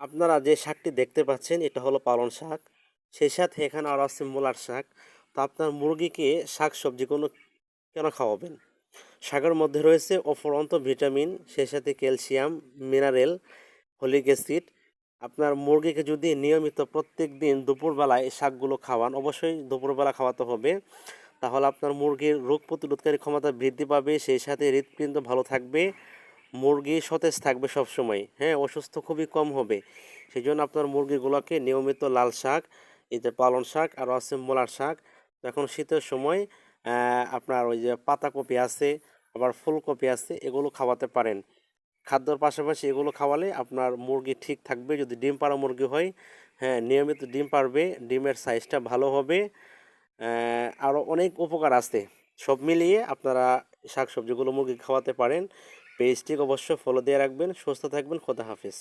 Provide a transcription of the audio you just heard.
আপনারা যে শাকটি দেখতে পাচ্ছেন, এটা হলো পালং শাক। সেই সাথে এখানে আরও আছে মূলার শাক। তো আপনার মুরগিকে শাক সবজি কোনো কেন খাওয়াবেন? শাকের মধ্যে রয়েছে অফুরন্ত ভিটামিন, সেই সাথে ক্যালসিয়াম, মিনারেল ফলিক অ্যাসিড। আপনার মুরগিকে যদি নিয়মিত প্রত্যেক দিন দুপুরবেলায় শাকগুলো খাওয়ান, অবশ্যই দুপুরবেলা খাওয়াতে হবে। তাহলে আপনার মুরগির রোগ প্রতিরোধকারী ক্ষমতা বৃদ্ধি পাবে, সেই সাথে হৃৎপিণ্ড ভালো থাকবে। মুরগি সতেজ থাকবে সব সময় হ্যাঁ অসুস্থ খুবই কম হবে। সেই জন্য আপনার মুরগিগুলোকে নিয়মিত লাল শাক, এতে পালং শাক আর আছে মোলার শাক। এখন শীতের সময় আপনার ওই যে পাতাকপি আছে, আবার ফুলকপি আছে, এগুলো খাওয়াতে পারেন। খাদ্যর পাশাপাশি এগুলো খাওয়ালে আপনার মুরগি ঠিক থাকবে। যদি ডিম পাড়া মুরগি হয় হ্যাঁ নিয়মিত ডিম পারবে ডিমের সাইজটা ভালো হবে। আরও অনেক উপকার আছে। সব মিলিয়ে আপনারা শাকসবজিগুলো মুরগি খাওয়াতে পারেন। পেজটিকে অবশ্যই ফলো দিয়ে রাখবেন সুস্থ থাকবেন খোদা হাফিজ।